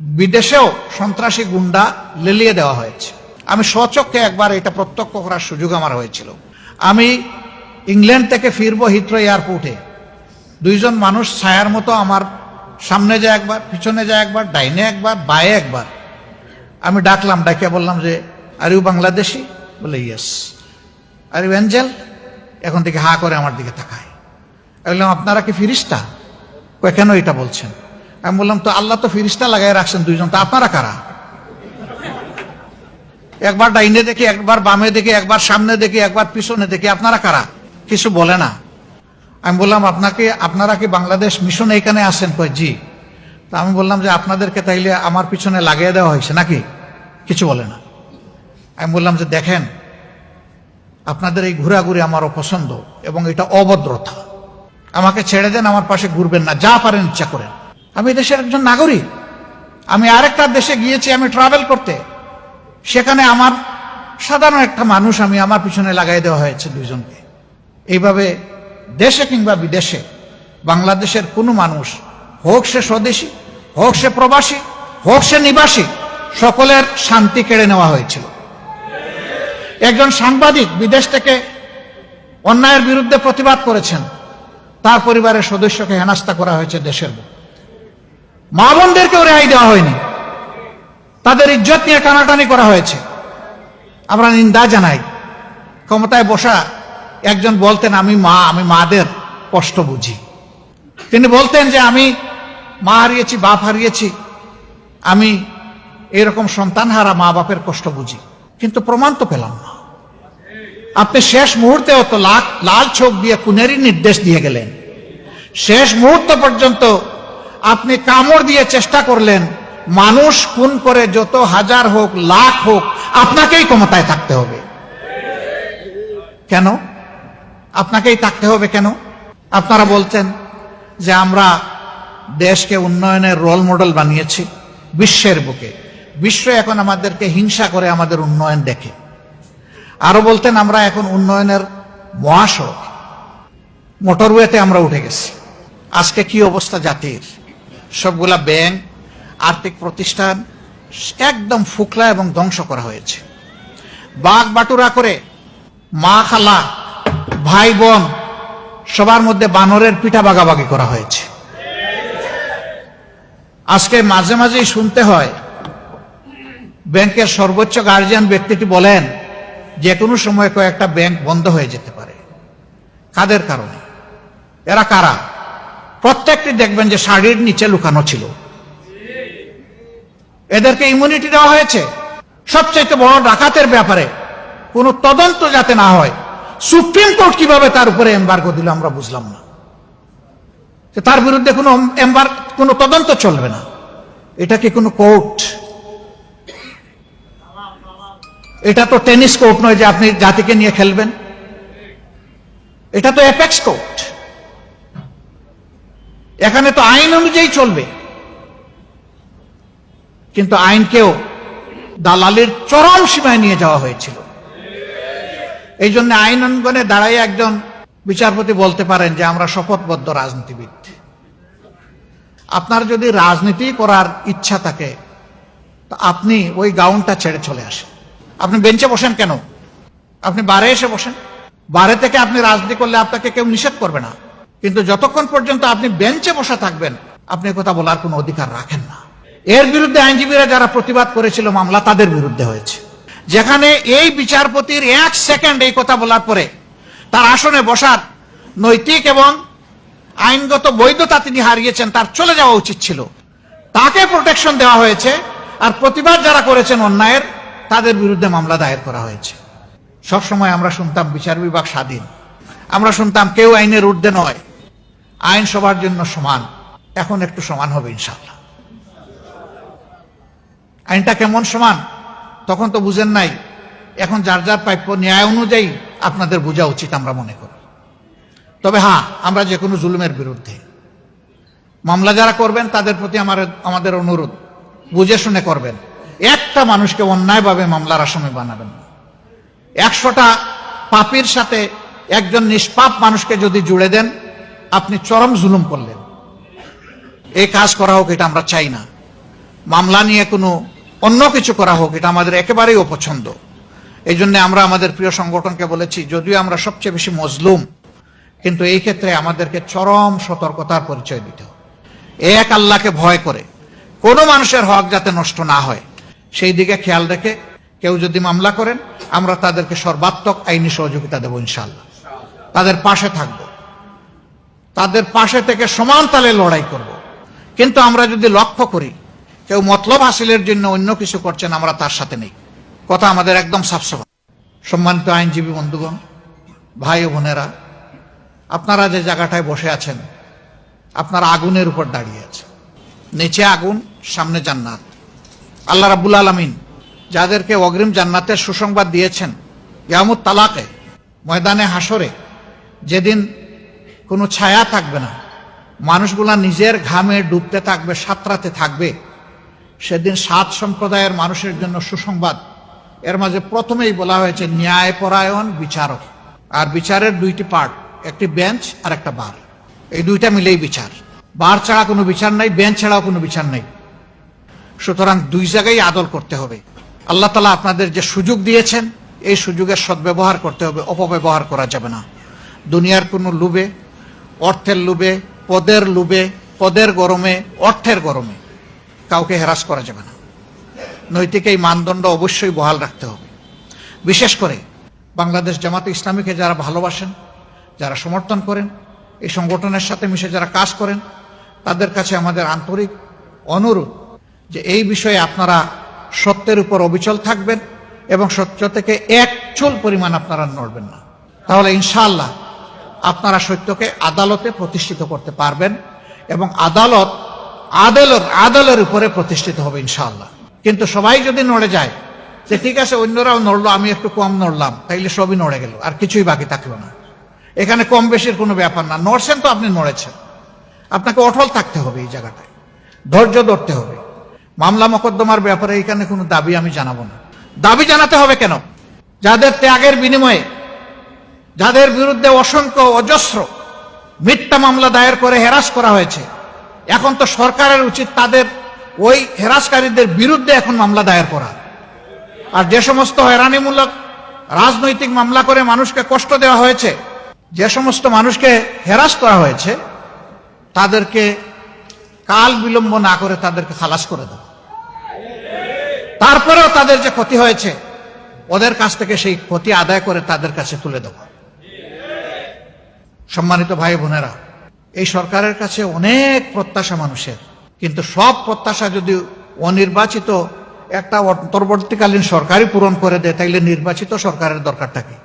বিদেশেও সন্ত্রাসী গুন্ডা লেলিয়ে দেওয়া হয়েছে। আমি স্বচক্ষে একবার এটা প্রত্যক্ষ করার সুযোগ আমার হয়েছিল। আমি ইংল্যান্ড থেকে ফিরবো হিথ্রো এয়ারপোর্টে। দুইজন মানুষ ছায়ার মতো আমার সামনে যায় একবার, পিছনে যায় একবার, ডাইনে একবার, বায়ে একবার। আমি ডাকলাম, ডাকে বললাম যে আর ইউ বাংলাদেশি বলে ইয়েস আর ইউ অ্যাঞ্জেল এখন থেকে হা করে আমার দিকে তাকায়। বললাম, আপনারা কি ফিরিস্তা? কেন এটা বলছেন? আমি বললাম, তো আল্লাহ তো ফিরিস্তা লাগাই রাখছেন দুইজন, তো আপনারা কারা? একবার ডাইনে দেখি, একবার বামে দেখি, একবার সামনে দেখি, একবার পিছনে দেখি, আপনারা কারা? কিছু বলে না। আমি বললাম, আপনাকে, আপনারা কি বাংলাদেশ মিশন এইখানে আসেন কয় জি। তা আমি বললাম যে, আপনাদেরকে তাইলে আমার পিছনে লাগিয়ে দেওয়া হয়েছে নাকি? কিছু বলে না। আমি বললাম যে, দেখেন, আপনাদের এই ঘোরাঘুরি আমার অপছন্দ এবং এটা অভদ্রতা। আমাকে ছেড়ে দেন, আমার পাশে ঘুরবেন না, যা পারেন ইচ্ছা করেন। আমি দেশের একজন নাগরিক। আমি আরেকটা দেশে গিয়েছি আমি ট্রাভেল করতে। সেখানে আমার সাধারণ একটা মানুষ আমি আমার পিছনে লাগাই দেওয়া হয়েছে দুইজনকে। এইভাবে দেশে কিংবা বিদেশে, বাংলাদেশের কোনো মানুষ, হোক সে স্বদেশী, হোক সে প্রবাসী, হোক সে নিবাসী, সকলের শান্তি কেড়ে নেওয়া হয়েছিল। একজন সাংবাদিক বিদেশ থেকে অন্যায়ের বিরুদ্ধে প্রতিবাদ করেছেন। তার পরিবারের সদস্যকে হেনাস্তা করা হয়েছে দেশের বুকে। মা বোনদেরকেও রেহাই দেওয়া হয়নি। তাদের ইজ্জত নিয়ে টানাটানি করা হয়েছে। আমরা নিন্দা জানাই। ক্ষমতায় বসা একজন বলতেন, আমি মা, আমি মাদের কষ্ট বুঝি। তিনি বলতেন যে, আমি মা হারিয়েছি, বাপ হারিয়েছি। আমি এরকম সন্তান হারা মা বাপের কষ্ট বুঝি। কিন্তু প্রমাণ তো পেলাম না। আপনি শেষ মুহূর্তে তো লাখ লাল চোখ দিয়ে খুনেরই নির্দেশ দিয়ে গেলেন। শেষ মুহূর্ত পর্যন্ত আপনি কামড় দিয়ে চেষ্টা করলেন, মানুষ খুন করে যত হাজার হোক, লাখ হোক, আপনাকেই ক্ষমতায় থাকতে হবে। কেন? আপনাকেই থাকতে হবে কেন? আপনারা বলছেন যে আমরা দেশকে উন্নয়নের রোল মডেল বানিয়েছি, বিশ্বের বুকে। বিশ্ব এখন আমাদেরকে হিংসা করে আমাদের উন্নয়ন দেখে। আরও বলতেন, আমরা এখন উন্নয়নের মহাসড়ক। মোটরওয়েতে আমরা উঠে গেছি। আজকে কি অবস্থা জাতির? সবগুলা ব্যাংক, আর্থিক প্রতিষ্ঠান একদম ফুকলা এবং ধ্বংস করা হয়েছে। বাঘ বাটুরা করে মা খালা, ভাই বোন সবার মধ্যে বানরের পিঠা বাগাবাগি করা হয়েছে। আজকে মাঝে মাঝেই শুনতে হয়, ব্যাংকের সর্বোচ্চ গার্জিয়ান ব্যক্তিটি বলেন যে কোনো সময় কয়েকটা ব্যাংক বন্ধ হয়ে যেতে পারে। কাদের কারণে? এরা কারা? প্রত্যেকটি দেখবেন যে শাড়ির নিচে লুকানো ছিল। এদেরকে ইমিউনিটি দেওয়া হয়েছে। সবচেয়ে বড় ডাকাতের ব্যাপারে কোনো তদন্ত যাতে না হয়, সুপ্রিম কোর্ট কীভাবে তার উপরে এম্বার্গো দিল আমরা বুঝলাম না। তার বিরুদ্ধে কোনো এম্বার কোনো তদন্ত চলবে না। এটা কি কোনো কোর্ট? এটা তো টেনিস কোর্ট নয় যে আপনি জাতিকে নিয়ে খেলবেন। এটা তো অ্যাপেক্স কোর্ট। এখানে তো আইন অনুযায়ী চলবে। কিন্তু আইনকেও দালালির চরম সীমায় নিয়ে যাওয়া হয়েছিল। এই জন্য আইন অঙ্গনে দাঁড়াই একজন বিচারপতি বলতে পারেন যে, আমরা শপথবদ্ধ রাজনীতিবিদ। আপনার যদি রাজনীতি করার ইচ্ছা থাকে, তো আপনি ওই গাউনটা ছেড়ে চলে আসেন। আপনি বেঞ্চে বসেন কেন? আপনি বারে এসে বসেন। বারে থেকে আপনি রাজনীতি করলে আপনাকে কেউ নিষেধ করবে না। কিন্তু যতক্ষণ পর্যন্ত আপনি বেঞ্চে বসে থাকবেন, আপনি কথা বলার কোনো অধিকার রাখেন না। এর বিরুদ্ধে আইনজীবীরা যারা প্রতিবাদ করেছিল মামলা, তাদের বিরুদ্ধে হয়েছে। যেখানে এই বিচারপতির এক সেকেন্ড এই কথা বলার পরে তার আসনে বসার নৈতিক এবং আইনগত বৈধতা তিনি হারিয়েছেন, তার চলে যাওয়া উচিত ছিল। তাকে প্রোটেকশন দেওয়া হয়েছে আর প্রতিবাদ যারা করেছেন অন্যায়ের, তাদের বিরুদ্ধে মামলা দায়ের করা হয়েছে। সবসময় আমরা শুনতাম বিচার বিভাগ স্বাধীন। আমরা শুনতাম কেউ আইনের ঊর্ধ্বে নয়। আইন সবার জন্য সমান। এখন একটু সমান হবে ইনশাল্লাহ আইনটা কেমন সমান? তখন তো বুঝেন নাই। এখন যার যার প্রাপ্য ন্যায় অনুযায়ী আপনাদের বোঝা উচিত আমরা মনে করি। তবে হ্যাঁ আমরা যে কোনো জুলুমের বিরুদ্ধে। মামলা যারা করবেন, তাদের প্রতি আমার, আমাদের অনুরোধ, বুঝে শুনে করবেন। একটা মানুষকে অন্যায়ভাবে মামলার আসামি বানাবেন না। একশোটা পাপির সাথে একজন নিষ্পাপ মানুষকে যদি জুড়ে দেন আপনি চরম জুলুম করলেন। এই কাজ করা হোক, এটা আমরা চাই না। মামলা নিয়ে কোনো অন্য কিছু করা হোক, এটা আমাদের একেবারেই অপছন্দ। এই জন্য আমরা আমাদের প্রিয় সংগঠনকে বলেছি, যদিও আমরা সবচেয়ে বেশি মজলুম, কিন্তু এই ক্ষেত্রে আমাদেরকে চরম সতর্কতার পরিচয় দিতে হবে। এক আল্লাহকে ভয় করে কোনো মানুষের হক যাতে নষ্ট না হয়, সেই দিকে খেয়াল রেখে কেউ যদি মামলা করেন, আমরা তাদেরকে সর্বাত্মক আইনি সহযোগিতা দেবো ইনশাল্লাহ তাদের পাশে থাকব। তাদের পাশে থেকে সমান তালে লড়াই করব। কিন্তু আমরা যদি লক্ষ্য করি, কেউ মতলব হাসিলের জন্য অন্য কিছু করছেন, আমরা তার সাথে নেই। কথা আমাদের একদম সাফসাফা সম্মানিত আইনজীবী বন্ধুগণ, ভাই ও বোনেরা, আপনারা যে জায়গাটায় বসে আছেন, আপনারা আগুনের উপর দাঁড়িয়ে আছেন। নিচে আগুন, সামনে জান্নাত। আল্লাহ রাবুল আলমিন যাদেরকে অগ্রিম জান্নাতের সুসংবাদ দিয়েছেন ইয়ামুত তালাকে, ময়দানে হাসরে যেদিন কোনো ছায়া থাকবে না। মানুষগুলা নিজের ঘামে ডুবতে থাকবে, সাঁতরাতে থাকবে। সেদিন সাত সম্প্রদায়ের মানুষের জন্য সুসংবাদ। এর মাঝে প্রথমেই বলা হয়েছে, ন্যায়পরায়ণ বিচারক। আর বিচারের দুইটি পার্ট একটি বেঞ্চ আর একটা বার এই দুইটা মিলেই বিচার। বার ছাড়া কোনো বিচার নাই বেঞ্চ ছাড়াও কোনো বিচার নেই। সুতরাং দুই জায়গায় আদল করতে হবে। আল্লাহ তালা আপনাদের যে সুযোগ দিয়েছেন, এই সুযোগের সদ্ব্যবহার করতে হবে, অপব্যবহার করা যাবে না। দুনিয়ার কোনো লুবে অর্থের লুবে পদের লুবে পদের গরমে, অর্থের গরমে। কাউকে হেরাস করা যাবে না। নৈতিক এই মানদণ্ড অবশ্যই বহাল রাখতে হবে। বিশেষ করে বাংলাদেশ জামাতে ইসলামীকে যারা ভালোবাসেন, যারা সমর্থন করেন, এই সংগঠনের সাথে মিশে যারা কাজ করেন, তাদের কাছে আমাদের আন্তরিক অনুরোধ যে এই বিষয়ে আপনারা সত্যের উপর অবিচল থাকবেন এবং সত্য থেকে এক চুল পরিমাণ আপনারা নড়বেন না। তাহলে ইনশাআল্লাহ আপনারা সত্যকে আদালতে প্রতিষ্ঠিত করতে পারবেন এবং আদালত আদালত, আদালের উপরে প্রতিষ্ঠিত হবে ইনশাআল্লাহ। কিন্তু সবাই যদি নড়ে যায়, যে ঠিক আছে, অন্যরাও নড়লো, আমি একটু কম নড়লাম, তাইলে সবই নড়ে গেল, আর কিছুই বাকি থাকল না। এখানে কম বেশির কোনো ব্যাপার না, নড়ছেন তো আপনি নড়েছেন। আপনাকে অটল থাকতে হবে এই জায়গাটায়, ধৈর্য ধরতে হবে। মামলা মোকদ্দমার ব্যাপারে এখানে কোনো দাবি আমি জানাব না। দাবি জানাতে হবে কেন? যাদের ত্যাগের বিনিময়ে যাদের বিরুদ্ধে অসংখ্য অজস্র মিথ্যা মামলা দায়ের করে হেরাস করা হয়েছে, এখন তো সরকারের উচিত তাদের ওই হেরাসকারীদের বিরুদ্ধে এখন মামলা দায়ের করা। আর যে সমস্ত হয়রানিমূলক রাজনৈতিক মামলা করে মানুষকে কষ্ট দেওয়া হয়েছে, যে সমস্ত মানুষকে হেরাস করা হয়েছে, তাদেরকে কাল বিলম্ব না করে তাদেরকে খালাস করে দাও তারপরেও তাদের যে ক্ষতি হয়েছে, ওদের কাছ থেকে সেই ক্ষতি আদায় করে তাদের কাছে তুলে দেওয়া সম্মানিত ভাই বোনেরা, এই সরকারের কাছে অনেক প্রত্যাশা মানুষের। কিন্তু সব প্রত্যাশা যদি অনির্বাচিত একটা অন্তর্বর্তীকালীন সরকারই পূরণ করে দেয়, তাইলে নির্বাচিত সরকারের দরকারটা কি?